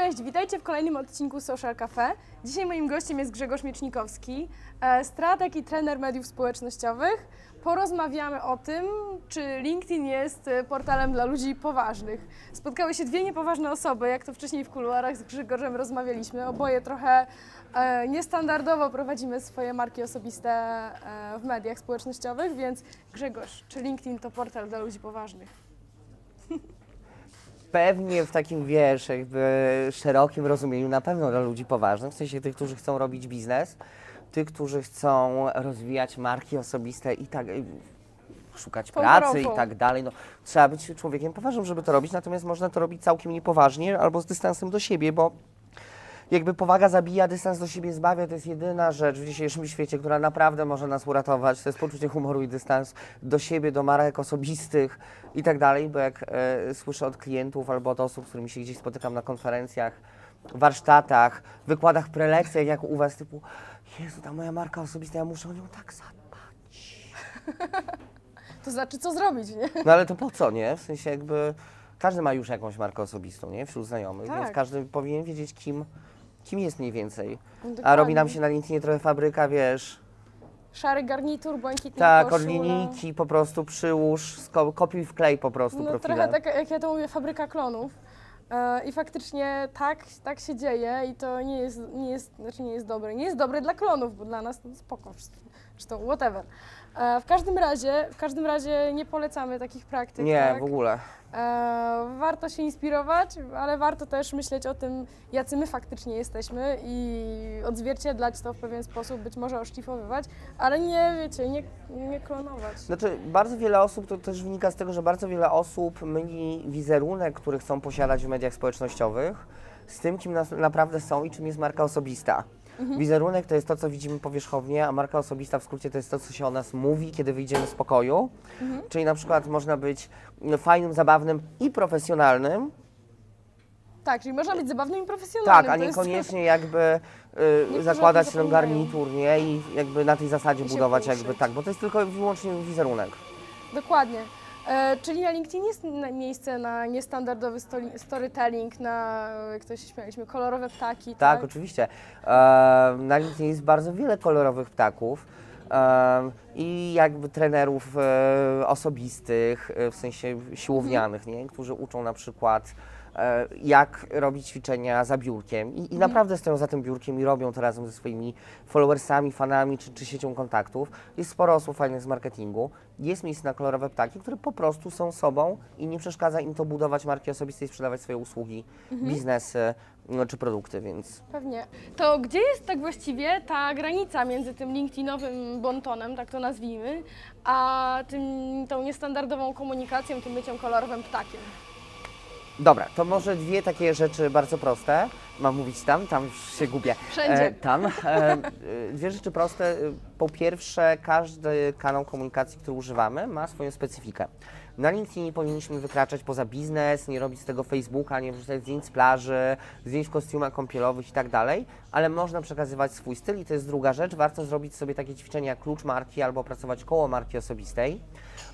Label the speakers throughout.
Speaker 1: cześć, witajcie w kolejnym odcinku Social Cafe. Dzisiaj moim gościem jest Grzegorz Miecznikowski, e, strateg i trener mediów społecznościowych. Porozmawiamy o tym, czy LinkedIn jest e, portalem dla ludzi poważnych. Spotkały się dwie niepoważne osoby, jak to wcześniej w kuluarach z Grzegorzem rozmawialiśmy. Oboje trochę e, niestandardowo prowadzimy swoje marki osobiste w mediach społecznościowych, więc Grzegorz, czy LinkedIn to portal dla ludzi poważnych?
Speaker 2: Pewnie w takim, wiesz, jakby szerokim rozumieniu na pewno dla ludzi poważnych, w sensie tych, którzy chcą robić biznes, tych, którzy chcą rozwijać marki osobiste i tak, i szukać pracy i tak dalej. No, trzeba być człowiekiem poważnym, żeby to robić, natomiast można to robić całkiem niepoważnie albo z dystansem do siebie, bo jakby powaga zabija, dystans do siebie zbawia, to jest jedyna rzecz w dzisiejszym świecie, która naprawdę może nas uratować. To jest poczucie humoru i dystans do siebie, do marek osobistych i tak dalej, bo jak e, słyszę od klientów albo od osób, z którymi się gdzieś spotykam na konferencjach, warsztatach, wykładach, prelekcjach, jak u Was, typu Jezu, ta moja marka osobista, ja muszę o nią tak zadbać.
Speaker 1: To znaczy, co zrobić, nie?
Speaker 2: No ale to po co, nie? W sensie jakby każdy ma już jakąś markę osobistą, nie? Wśród znajomych, więc
Speaker 1: Tak.
Speaker 2: każdy powinien wiedzieć, kim, kim jest mniej więcej. A robi nam się na LinkedInie trochę fabryka, wiesz,
Speaker 1: Szary garnitur, błękitna
Speaker 2: tak, od
Speaker 1: koszula.
Speaker 2: linijki po prostu przyłóż, sko- kopiuj w klej po prostu
Speaker 1: No
Speaker 2: profile.
Speaker 1: trochę tak, jak ja to mówię, fabryka klonów. E, I faktycznie tak, tak się dzieje i to nie jest, nie, jest, znaczy nie jest dobre. Nie jest dobre dla klonów, bo dla nas to spoko, czy to whatever. E, w każdym razie, w każdym razie nie polecamy takich praktyk.
Speaker 2: Nie,
Speaker 1: tak?
Speaker 2: w ogóle.
Speaker 1: E, warto się inspirować, ale warto też myśleć o tym, jacy my faktycznie jesteśmy i odzwierciedlać to w pewien sposób, być może oszlifowywać, ale nie, wiecie, nie, nie klonować.
Speaker 2: Znaczy, bardzo wiele osób, to też wynika z tego, że bardzo wiele osób myli wizerunek, który chcą posiadać w mediach społecznościowych, z tym, kim nas naprawdę są i czym jest marka osobista. Wizerunek to jest to, co widzimy powierzchownie, a marka osobista w skrócie to jest to, co się o nas mówi, kiedy wyjdziemy z pokoju. Czyli na przykład można być mm, fajnym, zabawnym i profesjonalnym,
Speaker 1: Tak, czyli można być zabawnym i profesjonalnym.
Speaker 2: tak, a
Speaker 1: to jest-
Speaker 2: niekoniecznie jakby y, zakładać ten
Speaker 1: zapominają.
Speaker 2: garnitur, nie? I jakby na tej zasadzie
Speaker 1: I się
Speaker 2: budować
Speaker 1: poruszyć.
Speaker 2: jakby tak, bo to jest tylko i wyłącznie wizerunek.
Speaker 1: Dokładnie. E, czyli na LinkedIn jest miejsce na niestandardowy storytelling, na, jak to się śmialiśmy, kolorowe ptaki,
Speaker 2: Tak,
Speaker 1: tak?
Speaker 2: oczywiście. E, na LinkedInie jest bardzo wiele kolorowych ptaków e, i jakby trenerów e, osobistych, e, w sensie siłownianych, nie? którzy uczą na przykład e, jak robić ćwiczenia za biurkiem I, i naprawdę stoją za tym biurkiem i robią to razem ze swoimi followersami, fanami czy, czy siecią kontaktów. Jest sporo osób fajnych z marketingu. Jest miejsce na kolorowe ptaki, które po prostu są sobą i nie przeszkadza im to budować marki osobiste i sprzedawać swoje usługi, biznesy no, czy produkty, więc
Speaker 1: Pewnie. To gdzie jest tak właściwie ta granica między tym LinkedInowym bontonem, tak to nazwijmy, a tym, tą niestandardową komunikacją, tym byciem kolorowym ptakiem?
Speaker 2: Dobra, to może dwie takie rzeczy bardzo proste. Mam mówić tam, tam już się gubię.
Speaker 1: Wszędzie.
Speaker 2: tam. E, e, dwie rzeczy proste. E, Po pierwsze, każdy kanał komunikacji, który używamy, ma swoją specyfikę. Na LinkedIn nie powinniśmy wykraczać poza biznes, nie robić z tego Facebooka, nie wrzucać zdjęć z plaży, zdjęć w kostiumach kąpielowych i tak dalej, ale można przekazywać swój styl i to jest druga rzecz. Warto zrobić sobie takie ćwiczenia jak klucz marki albo opracować koło marki osobistej,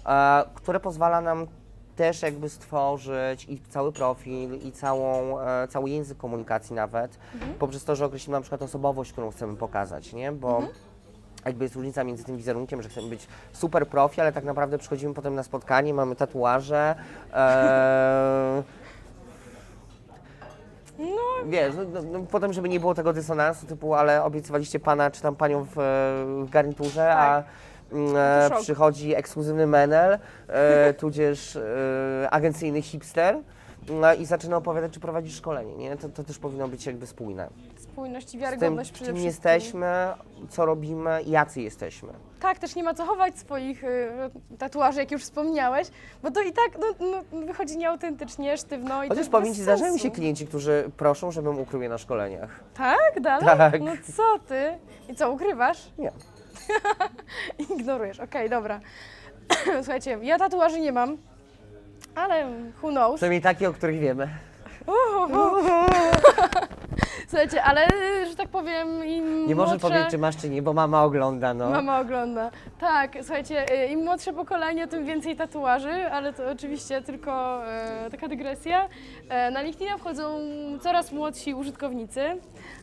Speaker 2: e, które pozwala nam też jakby stworzyć i cały profil, i całą, e, cały język komunikacji nawet, poprzez to, że określimy na przykład osobowość, którą chcemy pokazać, nie? Bo jakby jest różnica między tym wizerunkiem, że chcemy być super profi, ale tak naprawdę przychodzimy potem na spotkanie, mamy tatuaże, e,
Speaker 1: No,
Speaker 2: wiesz, no, no, no, potem, żeby nie było tego dysonansu typu, ale obiecywaliście pana czy tam panią w, e, w garniturze, a
Speaker 1: To
Speaker 2: e,
Speaker 1: szok.
Speaker 2: przychodzi ekskluzywny menel, e, tudzież e, agencyjny hipster no, i zaczyna opowiadać, czy prowadzi szkolenie, nie? To, to też powinno być jakby spójne.
Speaker 1: spójność i
Speaker 2: Z tym,
Speaker 1: wiarygodność przede
Speaker 2: kim
Speaker 1: wszystkim.
Speaker 2: jesteśmy, co robimy, jacy jesteśmy.
Speaker 1: Tak, też nie ma co chować swoich y, tatuaży, jak już wspomniałeś, bo to i tak no, no, wychodzi nieautentycznie, sztywno i
Speaker 2: Chociaż powiem
Speaker 1: bez
Speaker 2: Ci, zdarzają mi się klienci, którzy proszą, żebym ukrył je na szkoleniach.
Speaker 1: Tak? Dalej?
Speaker 2: Tak.
Speaker 1: No co ty? I co, ukrywasz?
Speaker 2: Nie.
Speaker 1: Ignorujesz, okej, dobra. Słuchajcie, ja tatuaży nie mam, ale who knows.
Speaker 2: Przynajmniej takie, o których wiemy.
Speaker 1: Słuchajcie, ale, że tak powiem, im
Speaker 2: Nie może
Speaker 1: młodsze...
Speaker 2: powiedzieć, czy masz, czy nie, bo mama ogląda, no.
Speaker 1: Mama ogląda. Tak, słuchajcie, y, im młodsze pokolenie, tym więcej tatuaży, ale to oczywiście tylko e, taka dygresja. E, na LinkedIna wchodzą coraz młodsi użytkownicy,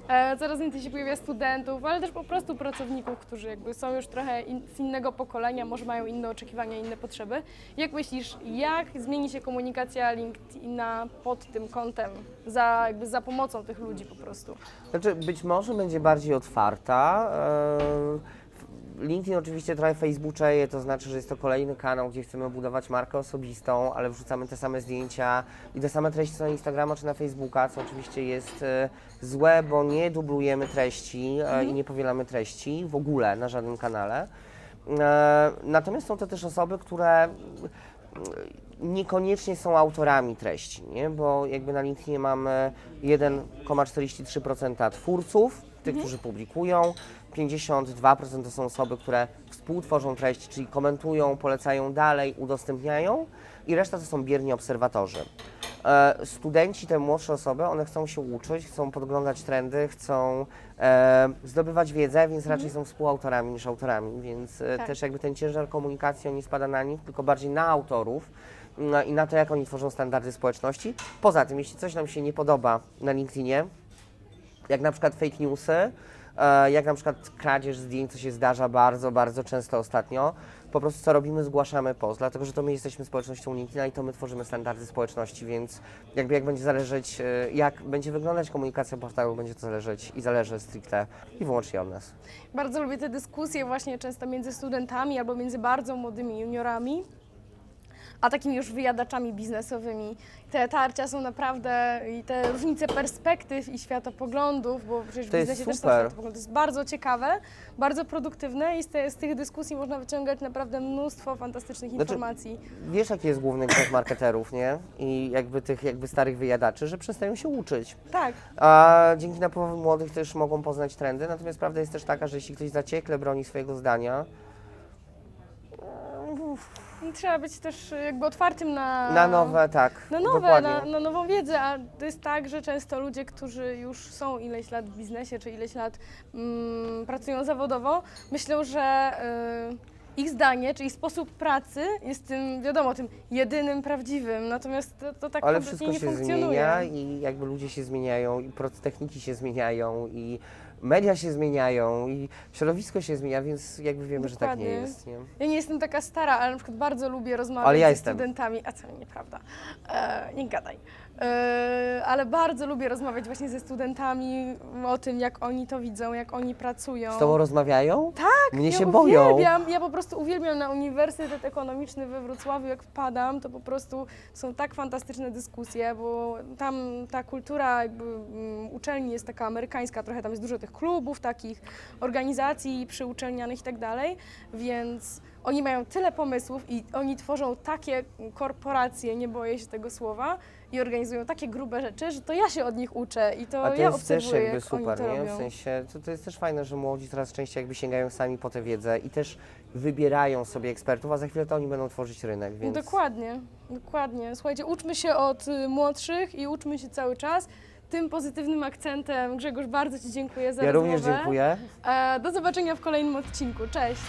Speaker 1: e, coraz więcej się pojawia studentów, ale też po prostu pracowników, którzy jakby są już trochę in, z innego pokolenia, może mają inne oczekiwania, inne potrzeby. Jak myślisz, jak zmieni się komunikacja LinkedIna pod tym kątem, za, jakby za pomocą tych ludzi po prostu?
Speaker 2: Znaczy, być może będzie bardziej otwarta. e, LinkedIn oczywiście trochę facebookeje, to znaczy, że jest to kolejny kanał, gdzie chcemy budować markę osobistą, ale wrzucamy te same zdjęcia i te same treści co na Instagrama czy na Facebooka, co oczywiście jest e, złe, bo nie dublujemy treści e, i nie powielamy treści w ogóle na żadnym kanale. Natomiast są to też osoby, które niekoniecznie są autorami treści, nie? bo jakby na LinkedInie mamy 1,43% twórców, tych, którzy publikują, 52% to są osoby, które współtworzą treści, czyli komentują, polecają dalej, udostępniają i reszta to są bierni obserwatorzy. E, studenci, te młodsze osoby, one chcą się uczyć, chcą podglądać trendy, chcą e, zdobywać wiedzę, więc raczej są współautorami niż autorami, więc e,
Speaker 1: Tak.
Speaker 2: też jakby ten ciężar komunikacji nie spada na nich, tylko bardziej na autorów no, i na to, jak oni tworzą standardy społeczności. Poza tym, jeśli coś nam się nie podoba na LinkedInie, jak na przykład fake newsy, e, jak na przykład kradzież zdjęć, co się zdarza bardzo, bardzo często ostatnio, po prostu co robimy, zgłaszamy post, dlatego że to my jesteśmy społecznością LinkedIna i to my tworzymy standardy społeczności, więc jakby jak będzie zależeć, e, jak będzie wyglądać komunikacja portalu, będzie to zależeć i zależy stricte i wyłącznie od nas.
Speaker 1: Bardzo lubię te dyskusje właśnie często między studentami albo między bardzo młodymi juniorami, a takimi już wyjadaczami biznesowymi. Te tarcia są naprawdę i te różnice perspektyw i światopoglądów, bo przecież w
Speaker 2: To jest
Speaker 1: biznesie też są
Speaker 2: super.
Speaker 1: światopoglądy. To jest bardzo ciekawe, bardzo produktywne i z, te, z tych dyskusji można wyciągać naprawdę mnóstwo fantastycznych
Speaker 2: Znaczy-
Speaker 1: informacji.
Speaker 2: Wiesz, jaki jest główny grzech marketerów, nie? I jakby tych jakby starych wyjadaczy, że przestają się uczyć.
Speaker 1: Tak,
Speaker 2: A dzięki napływowi młodych też mogą poznać trendy, natomiast prawda jest też taka, że jeśli ktoś zaciekle broni swojego zdania,
Speaker 1: i trzeba być też jakby otwartym na...
Speaker 2: na nowe, tak,
Speaker 1: Na nowe,
Speaker 2: dokładnie.
Speaker 1: na, na nową wiedzę, a to jest tak, że często ludzie, którzy już są ileś lat w biznesie, czy ileś lat mm, pracują zawodowo, myślą, że y, ich zdanie, czy ich sposób pracy jest tym, wiadomo, tym jedynym prawdziwym, natomiast to, to tak
Speaker 2: Ale
Speaker 1: kompletnie
Speaker 2: wszystko
Speaker 1: nie
Speaker 2: się
Speaker 1: funkcjonuje.
Speaker 2: zmienia i jakby ludzie się zmieniają i techniki się zmieniają i media się zmieniają i środowisko się zmienia, więc jakby wiemy, że tak nie
Speaker 1: Dokładnie.
Speaker 2: jest, nie?
Speaker 1: Ja nie jestem taka stara, ale na przykład bardzo lubię rozmawiać
Speaker 2: Ale ja
Speaker 1: ze
Speaker 2: jestem.
Speaker 1: studentami, a co nieprawda, e, nie gadaj. E, ale bardzo lubię rozmawiać właśnie ze studentami o tym, jak oni to widzą, jak oni pracują.
Speaker 2: Z tobą rozmawiają?
Speaker 1: Tak,
Speaker 2: Mnie
Speaker 1: ja
Speaker 2: się boją.
Speaker 1: uwielbiam, ja po prostu uwielbiam na Uniwersytet Ekonomiczny we Wrocławiu, jak wpadam, to po prostu są tak fantastyczne dyskusje, bo tam ta kultura jakby mm, uczelni jest taka amerykańska, trochę tam jest dużo tych klubów, takich organizacji przyuczelnianych i tak dalej, więc oni mają tyle pomysłów i oni tworzą takie korporacje, nie boję się tego słowa, i organizują takie grube rzeczy, że to ja się od nich uczę i to,
Speaker 2: A to
Speaker 1: ja
Speaker 2: jest też
Speaker 1: obserwuję,
Speaker 2: jakby
Speaker 1: jak
Speaker 2: super,
Speaker 1: oni to
Speaker 2: nie?
Speaker 1: robią.
Speaker 2: W sensie, to, to jest też fajne, że młodzi coraz częściej jakby sięgają sami po tę wiedzę i też wybierają sobie ekspertów, a za chwilę to oni będą tworzyć rynek, więc...
Speaker 1: Dokładnie, dokładnie. Słuchajcie, uczmy się od y, młodszych i uczmy się cały czas. Tym pozytywnym akcentem, Grzegorz, bardzo Ci dziękuję za
Speaker 2: Ja
Speaker 1: rozmowę.
Speaker 2: również dziękuję.
Speaker 1: E, do zobaczenia w kolejnym odcinku. Cześć!